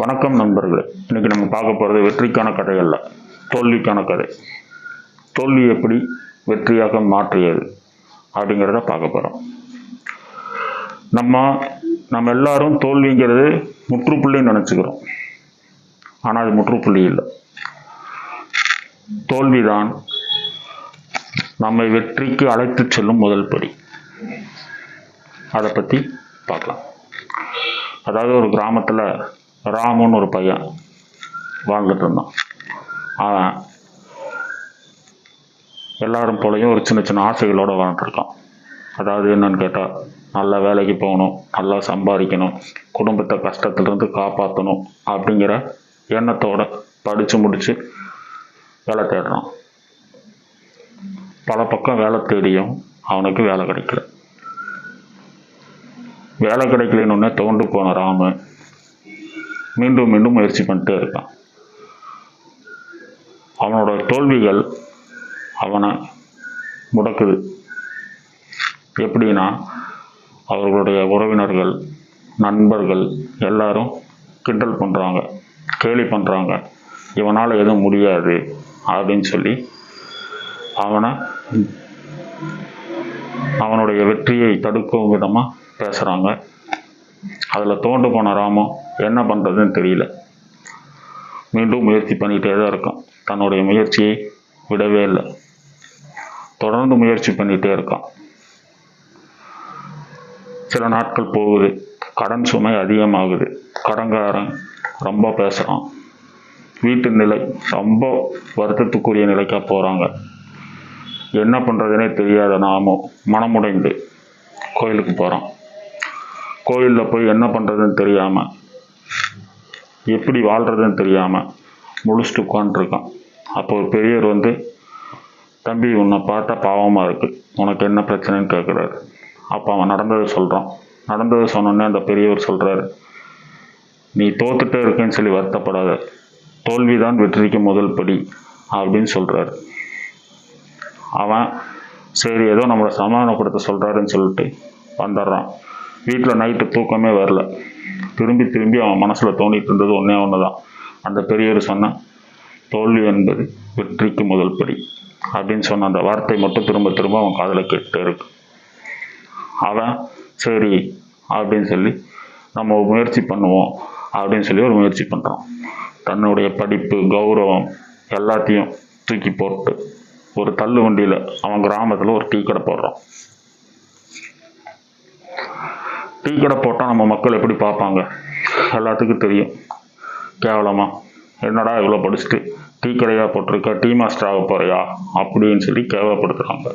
வணக்கம் நண்பர்களே. இன்னைக்கு நம்ம பார்க்க போகிறது வெற்றிக்கான கதை அல்ல தோல்விக்கான கதை. தோல்வி எப்படி வெற்றியாக மாற்றியது அப்படிங்கிறத பார்க்க போகிறோம் நம்ம நம்ம எல்லாரும் தோல்விங்கிறது முற்றுப்புள்ளின்னு நினச்சிக்கிறோம். ஆனால் அது முற்றுப்புள்ளி இல்லை. தோல்விதான் நம்மை வெற்றிக்கு அழைத்து செல்லும் முதல் படி. அதை பற்றி பார்க்கலாம். அதாவது ஒரு கிராமத்தில் ராமுன்னு ஒரு பையன் வாழ்ந்துட்டு இருந்தான். அவன் எல்லாரும் போலயும் ஒரு சின்ன சின்ன ஆசைகளோடு வாழ்ந்துட்டுருக்கான் அதாவது என்னன்னு கேட்டால் நல்ல வேலைக்கு போகணும் நல்லா சம்பாதிக்கணும் குடும்பத்தை கஷ்டத்துலேருந்து காப்பாற்றணும் அப்படிங்கிற எண்ணத்தோட படித்து முடித்து வேலை தேடுறான். பல பக்கம் வேலை தேடியும் அவனுக்கு வேலை கிடைக்கல. வேலை கிடைக்கலன்னு தோண்டு போன ராமு மீண்டும் மீண்டும் முயற்சி பண்ணிட்டே இருக்கான். அவனோட தோல்விகள் அவனை முடக்குது. எப்படின்னா அவர்களுடைய உறவினர்கள் நண்பர்கள் எல்லாரும் கிண்டல் பண்ணுறாங்க கேலி பண்ணுறாங்க இவனால் எதுவும் முடியாது அப்படின்னு சொல்லி அவனை அவனுடைய வெற்றியை தடுக்கும் விதமாக பேசுகிறாங்க அதில் தோண்டு போன ராமம் என்ன பண்ணுறதுன்னு தெரியல. மீண்டும் முயற்சி பண்ணிகிட்டே தான் இருக்கான். தன்னுடைய முயற்சியை விடவே இல்லை. தொடர்ந்து முயற்சி பண்ணிகிட்டே இருக்கான். சில நாட்கள் போகுது. கடன் சுமை அதிகமாகுது. கடன்காரன் ரொம்ப பேசுகிறான் வீட்டு நிலை ரொம்ப வருத்தத்துக்குரிய நிலைக்கா போகிறாங்க என்ன பண்ணுறதுனே தெரியாத நாமும் மனமுடைந்து கோயிலுக்கு போகிறான் கோயிலில் போய் என்ன பண்ணுறதுன்னு தெரியாமல் எப்படி வாழ்கிறதுன்னு தெரியாமல் முழிச்சிட்டு உட்காந்துருக்கான் அப்போ ஒரு பெரியவர் வந்து தம்பி உன்னை பார்த்தா பாவமாக இருக்குது உனக்கு என்ன பிரச்சனைன்னு கேட்குறாரு அப்போ அவன் நடந்ததை சொல்கிறான் நடந்ததை சொன்னோன்னே அந்த பெரியவர் சொல்கிறாரு நீ தோத்துட்டே இருக்கேன்னு சொல்லி வருத்தப்படாத. தோல்விதான் வெற்றிக்கு முதல் படி அப்படின்னு சொல்கிறாரு அவன் சரி ஏதோ நம்மளை சமாதானப்படுத்த சொல்கிறாருன்னு சொல்லிட்டு வந்துடுறான். வீட்டில் நைட்டு தூக்கமே வரல. திரும்பி திரும்பி அவன் மனசில் தோண்டிட்டு இருந்தது ஒன்றே ஒன்று தான் அந்த பெரியவர் சொன்ன தோல்வி என்பது வெற்றிக்கு முதல் படி. அப்படின்னு சொன்ன அந்த வார்த்தை மட்டும் திரும்ப திரும்ப அவன் காதில் கேட்டு இருக்கு. அவன் சரி அப்படின்னு சொல்லி நம்ம முயற்சி பண்ணுவோம் அப்படின்னு சொல்லி ஒரு முயற்சி பண்ணுறான் தன்னுடைய படிப்பு கௌரவம் எல்லாத்தையும் தூக்கி போட்டு ஒரு தள்ளு வண்டியில் அவன் கிராமத்தில் ஒரு டீ கடை போடுறான். டீ கடை போட்டால் நம்ம மக்கள் எப்படி பார்ப்பாங்க? எல்லாத்துக்கும் தெரியும். கேவலமா. என்னடா இவ்வளோ படிச்சுட்டு டீ கடையாக போட்டிருக்க? டீ மாஸ்டர் ஆக போறியா? அப்படின்னு சொல்லி கேவலப்படுத்துகிறாங்க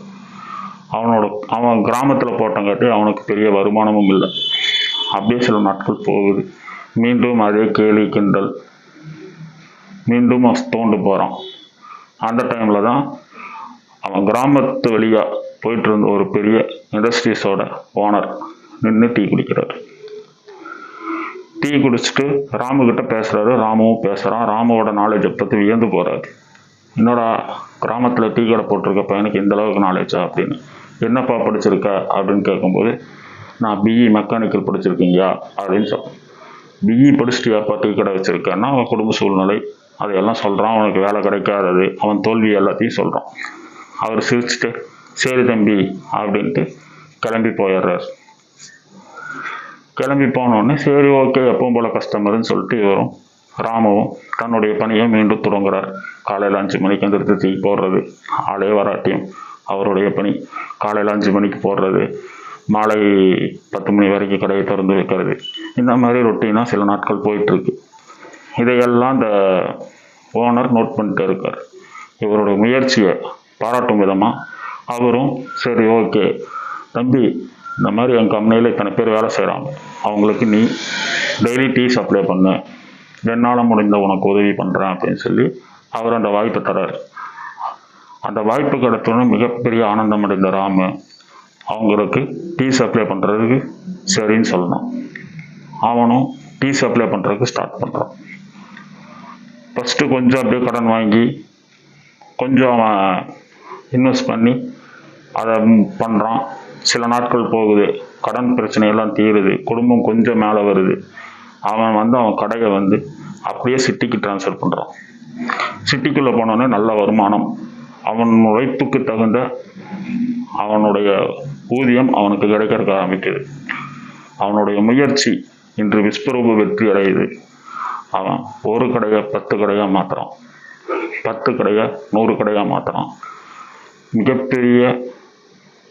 அவனோட அவன் கிராமத்தில் போட்டங்காட்டி அவனுக்கு பெரிய வருமானமும் இல்லை. அப்படியே சில நாட்கள் போகுது. மீண்டும் அதே கேலி கிண்டல். மீண்டும் அவன் தோண்டு போகிறான் அந்த டைமில் தான் அவன் கிராமத்து வழியாக போயிட்டு இருந்த ஒரு பெரிய இண்டஸ்ட்ரீஸோட ஓனர் நின்று டீ குடிக்கிறார். டீ குடிச்சிட்டு ராமுக்கிட்ட பேசுகிறாரு ராமுவும் பேசுகிறான் ராமுவோட நாலேஜை பற்றி வியந்து போகிறாரு என்னடா கிராமத்தில் டீ கடை போட்டிருக்க பையனுக்கு இந்த அளவுக்கு நாலேஜா அப்படின்னு. என்னப்பா படிச்சிருக்க அப்படின்னு கேட்கும்போது நான் பிஇ மெக்கானிக்கல் படிச்சிருக்கீங்க அப்படின்னு சொல்கிறேன் பிஇ e படிச்சிட்டியாப்பா டீ கடை வச்சுருக்கேன்னா அவன் குடும்ப சூழ்நிலை அதையெல்லாம் சொல்கிறான் அவனுக்கு வேலை கிடைக்காதது. அவன் தோல்வி எல்லாத்தையும் சொல்கிறான் அவர் சிரிச்சுட்டு சரி தம்பி அப்படின்ட்டு கிளம்பி போயிடுறாரு. கிளம்பி போனோடனே சரி ஓகே எப்பவும் போல கஸ்டமர்னு சொல்லிட்டு வரும் ராமுவும் தன்னுடைய பணியை மீண்டும் தொடங்குறார் காலையில் அஞ்சு மணிக்கு எந்திரித்து தீ போடுறது ஆளே வராட்டியும் அவருடைய பணி. காலையில் அஞ்சு மணிக்கு போடுறது மாலை பத்து மணி வரைக்கும் கடையை திறந்து வைக்கிறது. இந்த மாதிரி ரொட்டீனாக சில நாட்கள் போயிட்டுருக்கு. இதையெல்லாம் இந்த ஓனர் நோட் பண்ணிட்டு இருக்கார். இவருடைய முயற்சியை பாராட்டும் விதமாக அவரும் சரி ஓகே தம்பி இந்த மாதிரி என் கம்பெனியில் இத்தனை பேர் வேலை செய்கிறாங்க அவங்களுக்கு நீ டெய்லி டீ சப்ளை பண்ணு. என்னால் முடிந்த உனக்கு உதவி பண்ணுறேன் அப்படின்னு சொல்லி அவர் அந்த வாய்ப்பு தராரு அந்த வாய்ப்பு கிடைத்தோன்னு மிகப்பெரிய ஆனந்தம் அடைந்த ராமு அவங்களுக்கு டீ சப்ளை பண்ணுறதுக்கு சரின்னு சொல்லணும். அவனும் டீ சப்ளை பண்ணுறதுக்கு ஸ்டார்ட் பண்ணுறான் ஃபஸ்ட்டு கொஞ்சம் அப்படியே கடன் வாங்கி கொஞ்சம் அவன் இன்வெஸ்ட் பண்ணி அதை பண்ணுறான் சில நாட்கள் போகுது. கடன் பிரச்சனையெல்லாம் தீருது. குடும்பம் கொஞ்சம் மேலே வருது. அவன் வந்து அவன் கடையை வந்து அப்படியே சிட்டிக்கு ட்ரான்ஸ்ஃபர் பண்ணுறான் சிட்டிக்குள்ளே போனோடனே நல்ல வருமானம். அவன் உழைப்புக்கு தகுந்த அவனுடைய ஊதியம் அவனுக்கு கிடைக்கிறதுக்கு ஆரம்பிக்குது. அவனுடைய முயற்சி இன்று விஸ்வரூப வெற்றி அடையுது. அவன் ஒரு கடையை பத்து கடையாக மாற்றுறான் பத்து கடையை நூறு கடையாக மாற்றுறான் மிகப்பெரிய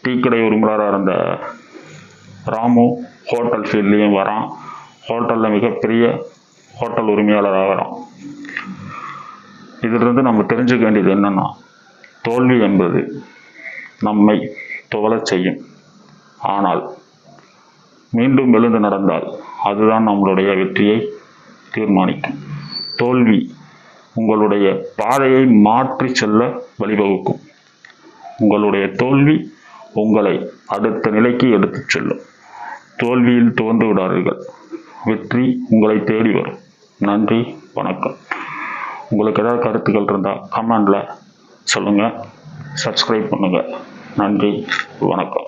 டீ கடை உரிமையாளராக இருந்த ராமு ஹோட்டல் ஃபீல்ட்லேயும் வரான். ஹோட்டலில் மிகப்பெரிய ஹோட்டல் உரிமையாளராக வரான். இதிலிருந்து நம்ம தெரிஞ்சுக்க வேண்டியது என்னன்னா தோல்வி என்பது நம்மை துவளச் செய்யும். ஆனால் மீண்டும் எழுந்து நடந்தால் அதுதான் நம்மளுடைய வெற்றியை தீர்மானிக்கும். தோல்வி உங்களுடைய பாதையை மாற்றி செல்ல வழிவகுக்கும். உங்களுடைய தோல்வி உங்களை அடுத்த நிலைக்கு எடுத்துச் செல்லும். தோல்வியில் துவந்து விடாதீர்கள். வெற்றி உங்களை தேடி வரும். நன்றி வணக்கம். உங்களுக்கு ஏதாவது கருத்துக்கள் இருந்தால் கமெண்டில் சொல்லுங்கள் சப்ஸ்கிரைப் பண்ணுங்கள் நன்றி வணக்கம்.